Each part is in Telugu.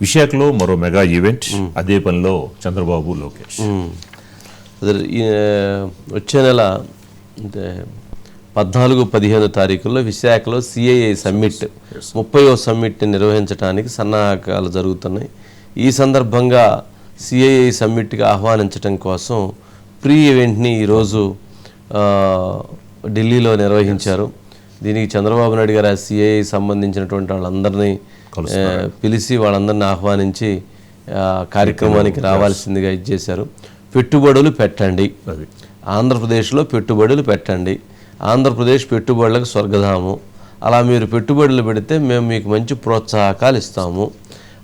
విశాఖలో మరో మెగా ఈవెంట్ అదే పనిలో చంద్రబాబు లోకేష్. వచ్చే నెల అంటే పద్నాలుగు పదిహేను తారీఖుల్లో విశాఖలో సిఐఐ సమ్మిట్ ముప్పైవ సమ్మిట్ నిర్వహించడానికి సన్నాహకాలు జరుగుతున్నాయి. ఈ సందర్భంగా సిఐఐ సమ్మిట్కి ఆహ్వానించడం కోసం ప్రీ ఈవెంట్ని ఈరోజు ఆ, ఢిల్లీలో నిర్వహించారు. దీనికి చంద్రబాబు నాయుడు గారు సిఐఐ సంబంధించినటువంటి వాళ్ళందరినీ ఆ, పిలిచి వాళ్ళందరినీ ఆహ్వానించి కార్యక్రమానికి రావాల్సిందిగా ఇచ్చేశారు పెట్టుబడులు పెట్టండి. అది. ఆంధ్రప్రదేశ్లో పెట్టుబడులు పెట్టండి. ఆంధ్రప్రదేశ్ పెట్టుబడులకు స్వర్గధామం. అలా మీరు పెట్టుబడులు పెడితే మేము మీకు మంచి ప్రోత్సాహకాలు ఇస్తాము.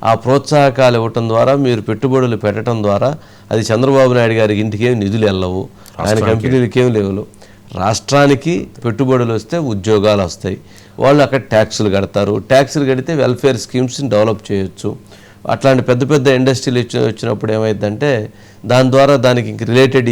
ఆ ప్రోత్సాహకాలు ఇవ్వటం ద్వారా మీరు పెట్టుబడులు పెట్టడం ద్వారా అది చంద్రబాబు నాయుడు గారికి ఇంటికేం నిధులు వెళ్ళవు. ఆయన కంపెనీలకేం లేవు. రాష్ట్రానికి పెట్టుబడులు వస్తే ఉద్యోగాలు వస్తాయి. వాళ్ళు అక్కడ ట్యాక్సులు కడతారు. ట్యాక్సులు కడితే వెల్ఫేర్ స్కీమ్స్ని డెవలప్ చేయొచ్చు. అట్లాంటి పెద్ద పెద్ద ఇండస్ట్రీలు ఇచ్చి వచ్చినప్పుడు ఏమైందంటే దాని ద్వారా దానికి రిలేటెడ్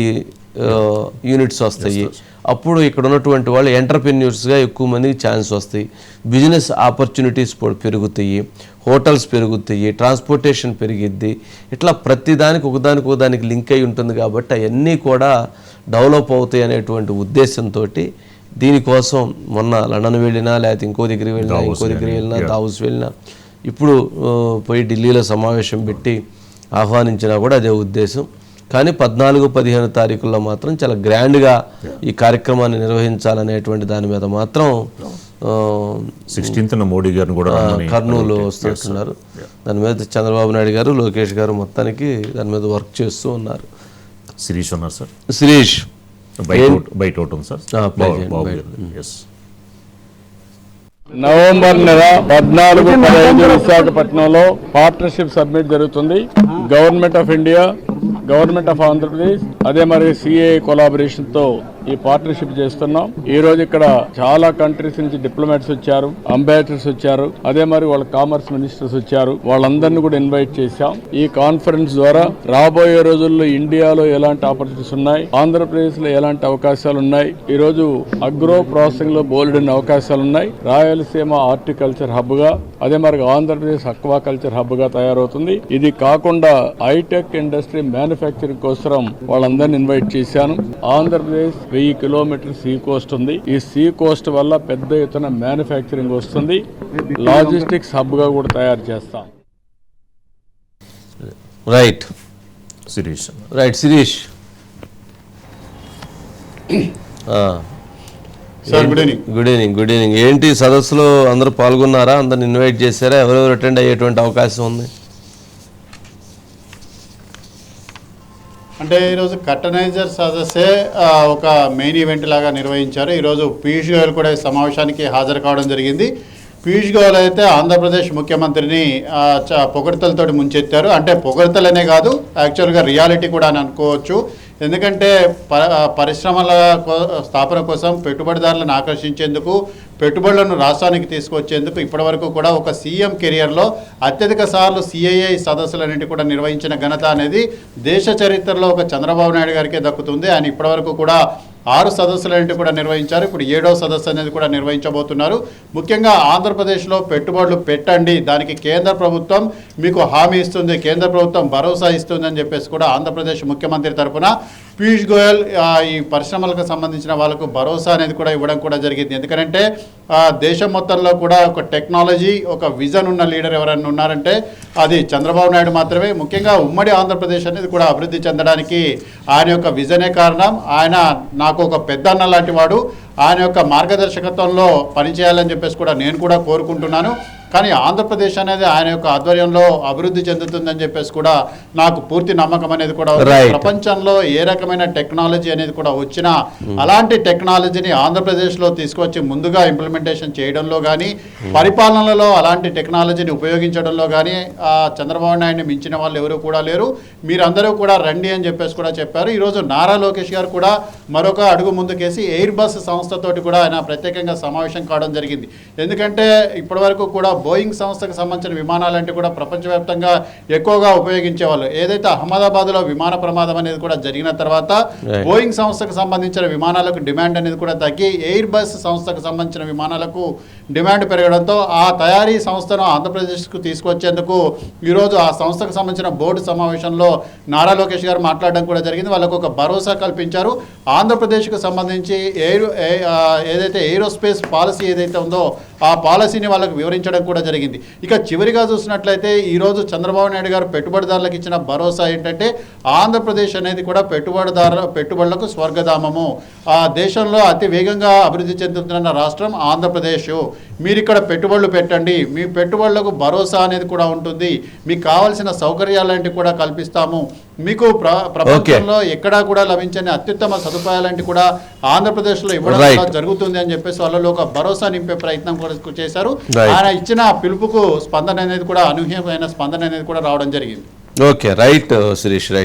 యూనిట్స్ వస్తాయి. అప్పుడు ఇక్కడ ఉన్నటువంటి వాళ్ళు ఎంటర్ప్రెన్యూర్స్గా ఎక్కువ మందికి ఛాన్స్ వస్తాయి. బిజినెస్ ఆపర్చునిటీస్ పెరుగుతాయి. హోటల్స్ పెరుగుతాయి. ట్రాన్స్పోర్టేషన్ పెరిగిద్ది. ఇట్లా ప్రతిదానికి ఒకదానికి ఒకదానికి లింక్ అయి ఉంటుంది కాబట్టి అవన్నీ కూడా డెవలప్ అవుతాయి అనేటువంటి ఉద్దేశంతో దీనికోసం మొన్న లండన్ వెళ్ళినా లేకపోతే ఇంకో దగ్గరికి వెళ్ళినా ఇంకో దగ్గరికి వెళ్ళినా దావుస్ వెళ్ళినా ఇప్పుడు పోయి ఢిల్లీలో సమావేశం పెట్టి ఆహ్వానించినా కూడా అదే ఉద్దేశం. కానీ పద్నాలుగు పదిహేను తారీఖుల్లో మాత్రం చాలా గ్రాండ్గా ఈ కార్యక్రమాన్ని నిర్వహించాలనేటువంటి దాని మీద మాత్రం ఆ, సిక్స్టీన్త్ మోడీ గారిని కూడా కర్నూలు వస్తున్నారు. దాని మీద చంద్రబాబు నాయుడు గారు లోకేష్ గారు మొత్తానికి దాని మీద వర్క్ చేస్తూ ఉన్నారు. సిరీస్ ఉన్నారు సార్. శిరీష్. బయట బయట సార్. నవంబర్ నెల పద్నాలుగు పదహైదు విశాఖపట్నంలో పార్ట్నర్షిప్ సబ్మిట్ జరుగుతుంది. Government of India government of Andhra Pradesh అదే మరి సిఏ కొలాబరేషన్తో ఈ పార్ట్నర్షిప్ చేస్తున్నాం. ఈ రోజు ఇక్కడ చాలా కంట్రీస్ నుంచి డిప్లొమాట్స్ వచ్చారు అంబాసిడర్స్ వచ్చారు అదే మరి వాళ్ళ కామర్స్ మినిస్టర్స్ వచ్చారు. వాళ్ళందరినీ కూడా ఇన్వైట్ చేశాం. ఈ కాన్ఫరెన్స్ ద్వారా రాబోయే రోజుల్లో ఇండియాలో ఎలాంటి ఆపర్చునిటీస్ ఉన్నాయి ఆంధ్రప్రదేశ్లో ఎలాంటి అవకాశాలు ఉన్నాయి ఈ రోజు అగ్రో ప్రాసెసింగ్లో బోల్డ్ అవకాశాలు ఉన్నాయి. రాయలసీమ హార్టికల్చర్ హబ్గా అదే మరి ఆంధ్రప్రదేశ్ అక్వా కల్చర్ హబ్గా తయారవుతుంది. ఇది కాకుండా హైటెక్ ఇండస్ట్రీ మ్యానుఫ్యాక్చరింగ్ కోసం వాళ్ళందరినీ ఇన్వైట్ చేశాను. ఆంధ్రప్రదేశ్ వెయ్యి కిలోమీటర్ సీ కోస్ట్ ఉంది. ఈ సీ కోస్ట్ వల్ల పెద్ద ఎత్తున మ్యానుఫ్యాక్చరింగ్ వస్తుంది. లాజిస్టిక్స్ హబ్గా కూడా తయారు చేస్తాం. Right. Series right Shirish. Sir good evening good evening good evening. ఏంటి సదస్సులో అందరూ పాల్గొన్నారా? అందరిని ఇన్వైట్ చేశారా? ఎవరెవరు అటెండ్ అయ్యేటువంటి అవకాశం ఉంది? అంటే ఈరోజు కటనైజర్ సదస్సే ఒక మెయిన్ ఈవెంట్ లాగా నిర్వహించారు. ఈరోజు పీయూష్ గోయల్ కూడా ఈ సమావేశానికి హాజరు కావడం జరిగింది. పీయూష్ గోయల్ అయితే ఆంధ్రప్రదేశ్ ముఖ్యమంత్రిని పొగడతలతోటి చ- ముంచెత్తారు. అంటే పొగడతలనే కాదు యాక్చువల్గా రియాలిటీ కూడా అని అనుకోవచ్చు. ఎందుకంటే ప పరిశ్రమల కో- స్థాపన కోసం పెట్టుబడిదారులను ఆకర్షించేందుకు పెట్టుబడులను రాష్ట్రానికి తీసుకొచ్చేందుకు ఇప్పటివరకు కూడా ఒక సీఎం కెరియర్లో అత్యధిక సార్లు సిఐఐ సదస్సులన్నింటి కూడా నిర్వహించిన ఘనత అనేది దేశ చరిత్రలో ఒక చంద్రబాబు నాయుడు గారికే దక్కుతుంది. ఆయన ఇప్పటివరకు కూడా ఆరు సదస్సులన్నింటి కూడా నిర్వహించారు. ఇప్పుడు ఏడవ సదస్సు అనేది కూడా నిర్వహించబోతున్నారు. ముఖ్యంగా ఆంధ్రప్రదేశ్లో పెట్టుబడులు పెట్టండి. దానికి కేంద్ర ప్రభుత్వం మీకు హామీ ఇస్తుంది. కేంద్ర ప్రభుత్వం భరోసా ఇస్తుంది అని చెప్పేసి కూడా ఆంధ్రప్రదేశ్ ముఖ్యమంత్రి తరఫున పీయూష్ గోయల్ ఈ పరిశ్రమలకు సంబంధించిన వాళ్ళకు భరోసా అనేది కూడా ఇవ్వడం కూడా జరిగింది. ఎందుకంటే దేశం మొత్తంలో కూడా ఒక టెక్నాలజీ ఒక విజన్ ఉన్న లీడర్ ఎవరైనా ఉన్నారంటే అది చంద్రబాబు నాయుడు మాత్రమే. ముఖ్యంగా ఉమ్మడి ఆంధ్రప్రదేశ్ అనేది కూడా అభివృద్ధి చెందడానికి ఆయన యొక్క విజనే కారణం. ఆయన నాకు ఒక పెద్దన్న లాంటి వాడు. ఆయన యొక్క మార్గదర్శకత్వంలో పనిచేయాలని చెప్పేసి కూడా నేను కూడా కోరుకుంటున్నాను. కానీ ఆంధ్రప్రదేశ్ అనేది ఆయన యొక్క ఆధ్వర్యంలో అభివృద్ధి చెందుతుందని చెప్పేసి కూడా నాకు పూర్తి నమ్మకం అనేది కూడా. ప్రపంచంలో ఏ రకమైన టెక్నాలజీ అనేది కూడా వచ్చినా అలాంటి టెక్నాలజీని ఆంధ్రప్రదేశ్లో తీసుకొచ్చి ముందుగా ఇంప్లిమెంటేషన్ చేయడంలో కానీ పరిపాలనలో అలాంటి టెక్నాలజీని ఉపయోగించడంలో కానీ ఆ, చంద్రబాబు నాయుడిని మించిన వాళ్ళు ఎవరు కూడా లేరు. మీరందరూ కూడా రండి అని చెప్పేసి కూడా చెప్పారు. ఈరోజు నారా లోకేష్ గారు కూడా మరొక అడుగు ముందుకేసి ఎయిర్ బస్ సంస్థ సంస్థతోటి కూడా ఆయన ప్రత్యేకంగా సమావేశం కావడం జరిగింది. ఎందుకంటే ఇప్పటివరకు కూడా బోయింగ్ సంస్థకు సంబంధించిన విమానాలంటే కూడా ప్రపంచవ్యాప్తంగా ఎక్కువగా ఉపయోగించేవాళ్ళు. ఏదైతే అహ్మదాబాద్లో విమాన ప్రమాదం అనేది కూడా జరిగిన తర్వాత. బోయింగ్ సంస్థకు సంబంధించిన విమానాలకు డిమాండ్ అనేది కూడా తగ్గి ఎయిర్ బస్ సంస్థకు సంబంధించిన విమానాలకు డిమాండ్ పెరగడంతో ఆ తయారీ సంస్థను ఆంధ్రప్రదేశ్కు తీసుకొచ్చేందుకు ఈరోజు ఆ సంస్థకు సంబంధించిన బోర్డు సమావేశంలో నారా లోకేష్ గారు మాట్లాడడం కూడా జరిగింది. వాళ్ళకు ఒక భరోసా కల్పించారు. ఆంధ్రప్రదేశ్కు సంబంధించి ఎయిర్ ఏదైతే ఏరోస్పేస్ పాలసీ ఏదైతే ఉందో ఆ పాలసీని వాళ్ళకు వివరించడం కూడా జరిగింది. ఇక చివరిగా చూసినట్లయితే ఈరోజు చంద్రబాబు నాయుడు గారు పెట్టుబడిదారులకు ఇచ్చిన భరోసా ఏంటంటే ఆంధ్రప్రదేశ్ అనేది కూడా పెట్టుబడిదారు పెట్టుబడులకు స్వర్గధామము. ఆ దేశంలో అతి వేగంగా అభివృద్ధి చెందుతున్న రాష్ట్రం ఆంధ్రప్రదేశ్. మీరు ఇక్కడ పెట్టుబడులు పెట్టండి. మీ పెట్టుబడులకు భరోసా అనేది కూడా ఉంటుంది. మీకు కావాల్సిన సౌకర్యాలంటివి కూడా కల్పిస్తాము. మీకు ప్ర ప్రపంచంలో ఎక్కడా కూడా లభించని అత్యుత్తమ సదుపాయాలంటి కూడా ఆంధ్రప్రదేశ్లో ఇవ్వడం జరుగుతుంది అని చెప్పేసి వాళ్ళలో ఒక భరోసా నింపే ప్రయత్నం కూడా చేశారు. ఆయన ఇచ్చిన పిలుపుకు స్పందన అనేది కూడా అనూహ్యమైన స్పందన అనేది కూడా రావడం జరిగింది. Okay right Shirish right